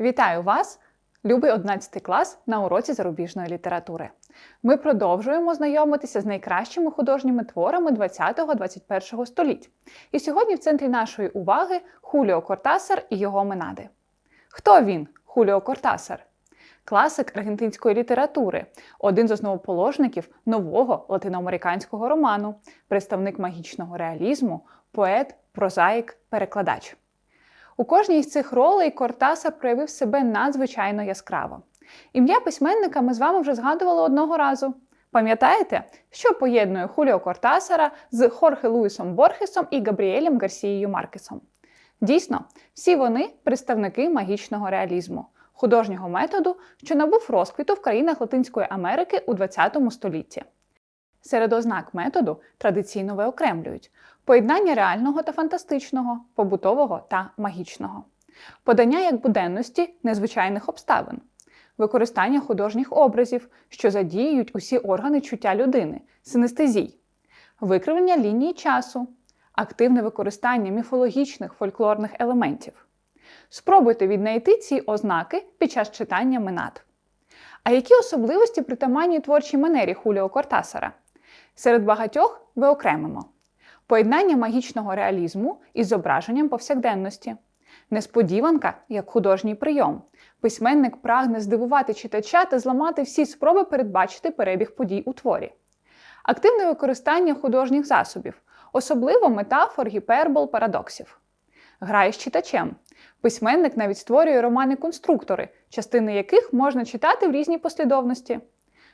Вітаю вас, любий 11 клас на уроці зарубіжної літератури. Ми продовжуємо знайомитися з найкращими художніми творами 20-21 століть. І сьогодні в центрі нашої уваги Хуліо Кортасар і його Менади. Хто він, Хуліо Кортасар? Класик аргентинської літератури, один з основоположників нового латиноамериканського роману, представник магічного реалізму, поет, прозаїк, перекладач. У кожній з цих ролей Кортасар проявив себе надзвичайно яскраво. Ім'я письменника ми з вами вже згадували одного разу. Пам'ятаєте, що поєднує Хуліо Кортасара з Хорхе Луїсом Борхесом і Габріелем Гарсією Маркесом? Дійсно, всі вони представники магічного реалізму, художнього методу, що набув розквіту в країнах Латинської Америки у ХХ столітті. Серед ознак методу традиційно виокремлюють поєднання реального та фантастичного, побутового та магічного, подання як буденності незвичайних обставин, використання художніх образів, що задіюють усі органи чуття людини, синестезій, викривлення лінії часу, активне використання міфологічних фольклорних елементів. Спробуйте віднайти ці ознаки під час читання Менад. А які особливості притаманні творчій манері Хуліо Кортасара? Серед багатьох виокремимо поєднання магічного реалізму із зображенням повсякденності, несподіванка як художній прийом. Письменник прагне здивувати читача та зламати всі спроби передбачити перебіг подій у творі, активне використання художніх засобів, особливо метафор, гіпербол, парадоксів. Грає з читачем. Письменник навіть створює романи-конструктори, частини яких можна читати в різній послідовності,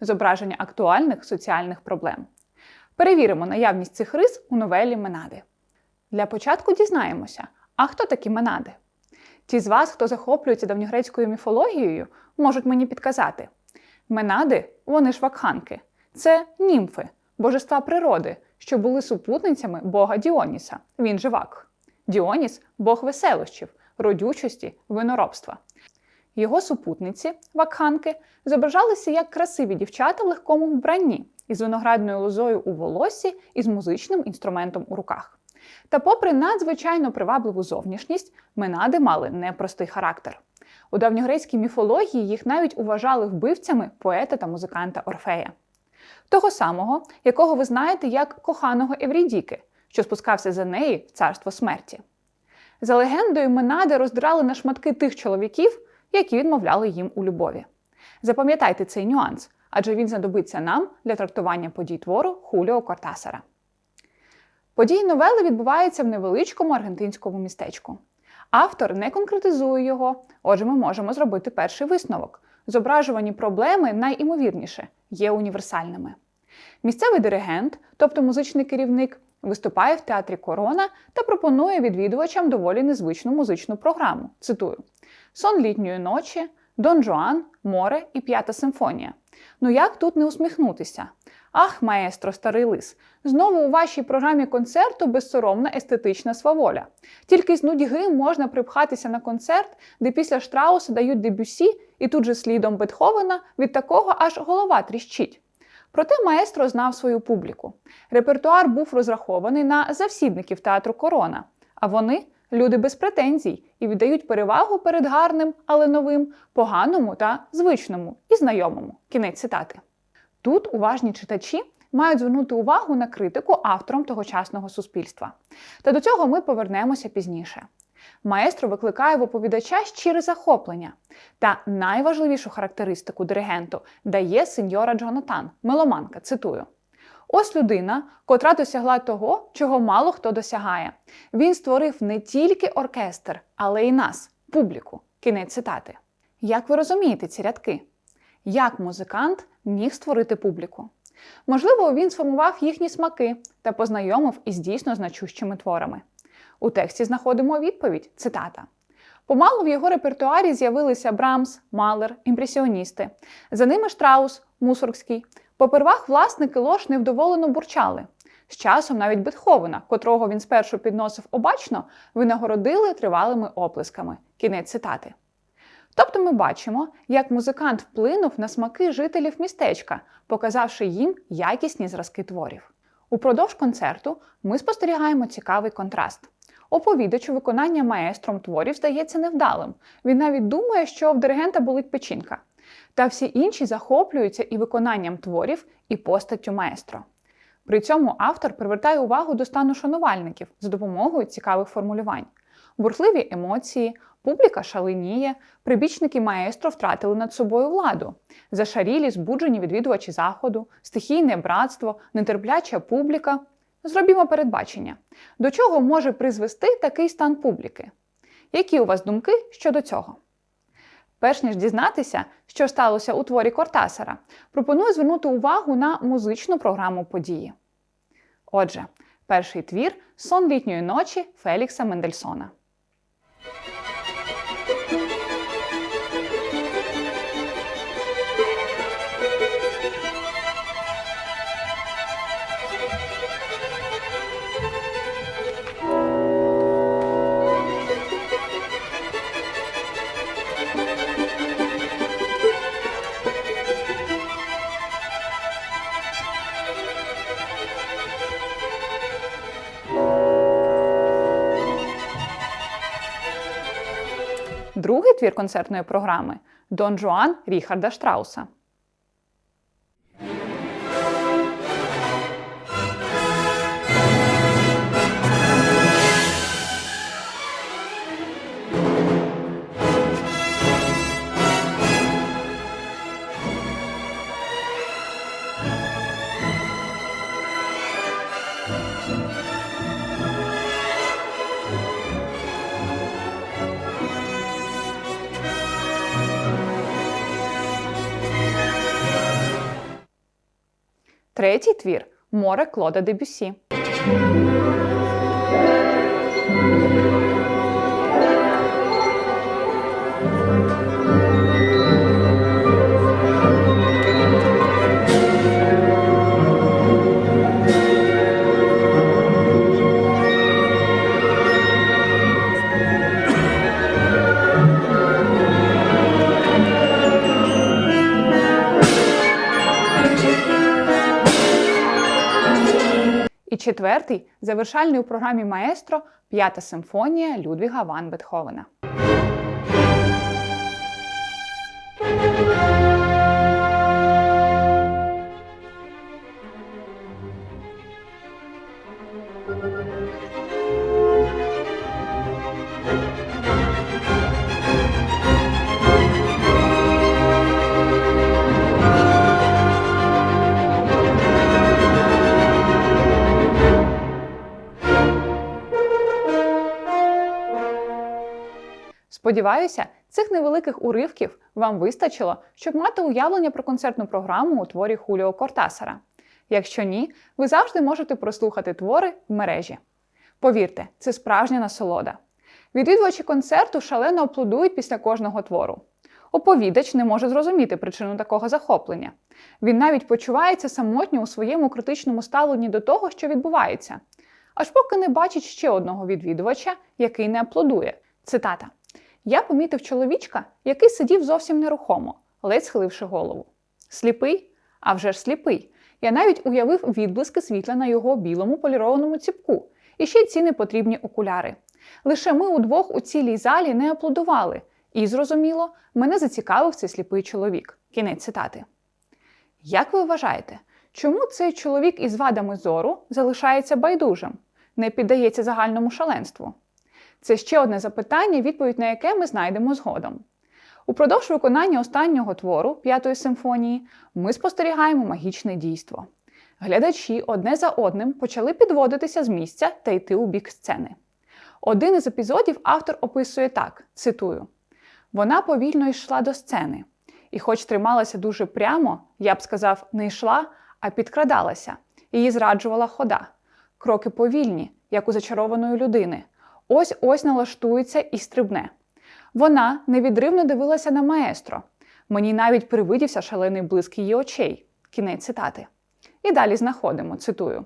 зображення актуальних соціальних проблем. Перевіримо наявність цих рис у новелі Менади. Для початку дізнаємося, а хто такі Менади? Ті з вас, хто захоплюється давньогрецькою міфологією, можуть мені підказати. Менади вони ж вакханки. Це німфи, божества природи, що були супутницями бога Діоніса, він же Вакх. Діоніс бог веселощів, родючості, виноробства. Його супутниці, вакханки, зображалися як красиві дівчата в легкому вбранні, із виноградною лозою у волосі і з музичним інструментом у руках. Та, попри надзвичайно привабливу зовнішність, менади мали непростий характер. У давньогрецькій міфології їх навіть уважали вбивцями поета та музиканта Орфея. Того самого, якого ви знаєте як коханого Еврідіки, що спускався за неї в царство смерті. За легендою, Менади роздрали на шматки тих чоловіків, які відмовляли їм у любові. Запам'ятайте цей нюанс, адже він знадобиться нам для трактування подій твору Хуліо Кортасара. Події новели відбуваються в невеличкому аргентинському містечку. Автор не конкретизує його, отже, ми можемо зробити перший висновок. Зображувані проблеми найімовірніше є універсальними. Місцевий диригент, тобто музичний керівник, виступає в театрі Корона та пропонує відвідувачам доволі незвичну музичну програму. Цитую: Сон літньої ночі, Дон Жуан, Море і П'ята симфонія. Ну як тут не усміхнутися? Ах, маестро, старий лис, знову у вашій програмі концерту безсоромна естетична сваволя. Тільки з нудьги можна припхатися на концерт, де після Штрауса дають дебюсі, і тут же слідом Бетховена від такого аж голова тріщить. Проте маестро знав свою публіку. Репертуар був розрахований на завсідників театру Корона, а вони люди без претензій і віддають перевагу перед гарним, але новим, поганому та звичному і знайомому. Кінець цитати. Тут уважні читачі мають звернути увагу на критику автором тогочасного суспільства. Та до цього ми повернемося пізніше. Маестро викликає в оповідача щире захоплення. Та найважливішу характеристику диригенту дає сеньора Джонатан, меломанка, цитую. Ось людина, котра досягла того, чого мало хто досягає. Він створив не тільки оркестр, але й нас, публіку. Кінець цитати. Як ви розумієте ці рядки? Як музикант міг створити публіку? Можливо, він сформував їхні смаки та познайомив із дійсно значущими творами. У тексті знаходимо відповідь цитата. Помалу в його репертуарі з'явилися Брамс, Малер, імпресіоністи. За ними Штраус, Мусоргський. Попервах власники лож невдоволено бурчали. З часом навіть Бетховена, котрого він спершу підносив обачно, винагородили тривалими оплесками. Кінець цитати. Тобто ми бачимо, як музикант вплинув на смаки жителів містечка, показавши їм якісні зразки творів. Упродовж концерту ми спостерігаємо цікавий контраст. Оповідачу виконання маестром творів здається невдалим. Він навіть думає, що в диригента болить печінка. Та всі інші захоплюються і виконанням творів, і постаттю маестро. При цьому автор привертає увагу до стану шанувальників за допомогою цікавих формулювань. Бурхливі емоції, публіка шаленіє, прибічники маестро втратили над собою владу, зашарілі, збуджені відвідувачі заходу, стихійне братство, нетерпляча публіка. Зробімо передбачення, до чого може призвести такий стан публіки. Які у вас думки щодо цього? Перш ніж дізнатися, що сталося у творі Кортасара, пропоную звернути увагу на музичну програму події. Отже, перший твір Сон літньої ночі Фелікса Мендельсона. Другий твір концертної програми Дон Жуан Ріхарда Штрауса. Третій твір Море Клода Дебюсі. І четвертий завершальний у програмі Маестро П'ята симфонія Людвіга Ван Бетховена. Сподіваюся, цих невеликих уривків вам вистачило, щоб мати уявлення про концертну програму у творі Хуліо Кортасара. Якщо ні, ви завжди можете прослухати твори в мережі. Повірте, це справжня насолода. Відвідувачі концерту шалено аплодують після кожного твору. Оповідач не може зрозуміти причину такого захоплення. Він навіть почувається самотньо у своєму критичному ставленні до того, що відбувається, аж поки не бачить ще одного відвідувача, який не аплодує. Цитата: Я помітив чоловічка, який сидів зовсім нерухомо, ледь схиливши голову. Сліпий? А вже ж сліпий. Я навіть уявив відблиски світла на його білому полірованому ціпку, і ще ці непотрібні окуляри. Лише ми удвох у цілій залі не аплодували, і, зрозуміло, мене зацікавив цей сліпий чоловік. Кінець цитати. Як ви вважаєте, чому цей чоловік із вадами зору залишається байдужим, не піддається загальному шаленству? Це ще одне запитання, відповідь на яке ми знайдемо згодом. Упродовж виконання останнього твору П'ятої симфонії ми спостерігаємо магічне дійство. Глядачі одне за одним почали підводитися з місця та йти у бік сцени. Один із епізодів автор описує так: цитую: вона повільно йшла до сцени, і, хоч трималася дуже прямо, я б сказав, не йшла, а підкрадалася, її зраджувала хода. Кроки повільні, як у зачарованої людини. Ось ось налаштується і стрибне. Вона невідривно дивилася на маестро. Мені навіть привидівся шалений блиск її очей. Кінець цитати. І далі знаходимо, цитую: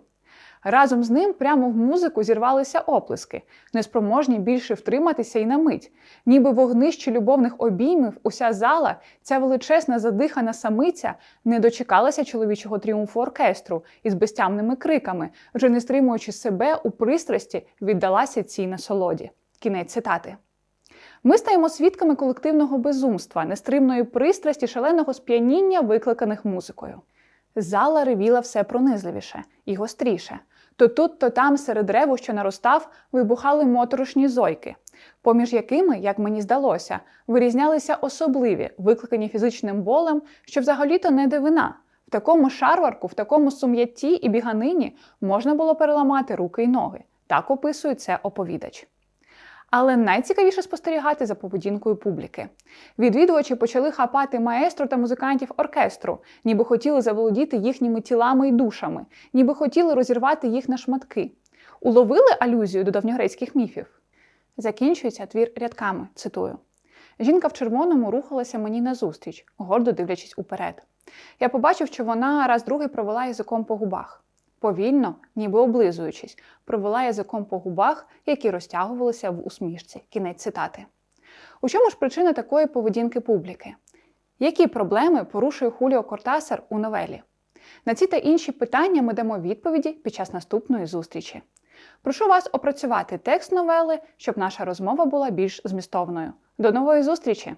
Разом з ним прямо в музику зірвалися оплески, неспроможні більше втриматися і на мить. Ніби вогнищі любовних обіймів, уся зала, ця величезна задихана самиця не дочекалася чоловічого тріумфу оркестру із безтямними криками, вже не стримуючи себе у пристрасті, віддалася цій насолоді. Кінець цитати. Ми стаємо свідками колективного безумства, нестримної пристрасті, шаленого сп'яніння, викликаних музикою. Зала ревіла все пронизливіше і гостріше. То тут, то там, серед реву, що наростав, вибухали моторошні зойки, поміж якими, як мені здалося, вирізнялися особливі, викликані фізичним болем, що взагалі-то не дивина. В такому шарварку, в такому сум'ятті і біганині можна було переламати руки й ноги. Так описує це оповідач. Але найцікавіше спостерігати за поведінкою публіки. Відвідувачі почали хапати маестро та музикантів оркестру, ніби хотіли заволодіти їхніми тілами й душами, ніби хотіли розірвати їх на шматки. Уловили алюзію до давньогрецьких міфів? Закінчується твір рядками, цитую. Жінка в червоному рухалася мені назустріч, гордо дивлячись уперед. Я побачив, що вона раз другий провела язиком по губах. Повільно, ніби облизуючись, провела язиком по губах, які розтягувалися в усмішці. Кінець цитати. У чому ж причина такої поведінки публіки? Які проблеми порушує Хуліо Кортасар у новелі? На ці та інші питання ми дамо відповіді під час наступної зустрічі. Прошу вас опрацювати текст новели, щоб наша розмова була більш змістовною. До нової зустрічі!